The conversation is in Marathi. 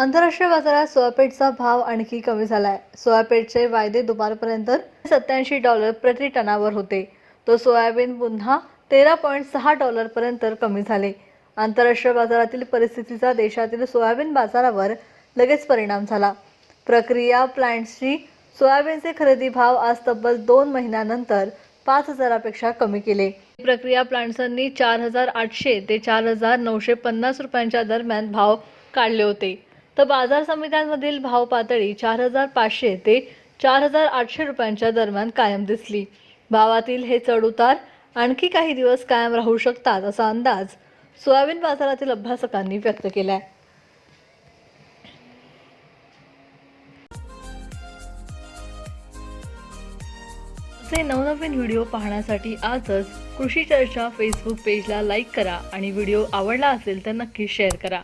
आंतरराष्ट्रीय बाजारात सोयापीठचा भाव आणखी कमी झाला आहे सोयापीठचे वायदे दुपारपर्यंत सत्याऐंशी डॉलर प्रति टनावर होते. तो सोयाबीन पुन्हा तेरा पॉईंट सहा डॉलरपर्यंत कमी झाले. आंतरराष्ट्रीय बाजारातील परिस्थितीचा देशातील सोयाबीन बाजारावर लगेच परिणाम झाला. प्रक्रिया प्लांट्सची सोयाबीनचे खरेदी भाव आज तब्बल दोन महिन्यानंतर पाच हजारापेक्षा कमी केले. प्रक्रिया प्लांट्सांनी चार हजार आठशे ते चार हजार नऊशे पन्नास रुपयांच्या दरम्यान भाव काढले होते. तर बाजार समित्यांमधील भाव पातळी चार हजार पाचशे ते चार हजार आठशे रुपयांच्या दरम्यान कायम दिसली. भावातील हे चढउतार आणखी काही दिवस कायम राहू शकतात असा अंदाज सोयाबीन बाजारातील अभ्यासकांनी व्यक्त केला आहे असे नवनवीन व्हिडिओ पाहण्यासाठी आजच कृषी चर्चा फेसबुक पेजला लाईक करा आणि व्हिडिओ आवडला असेल तर नक्की शेअर करा.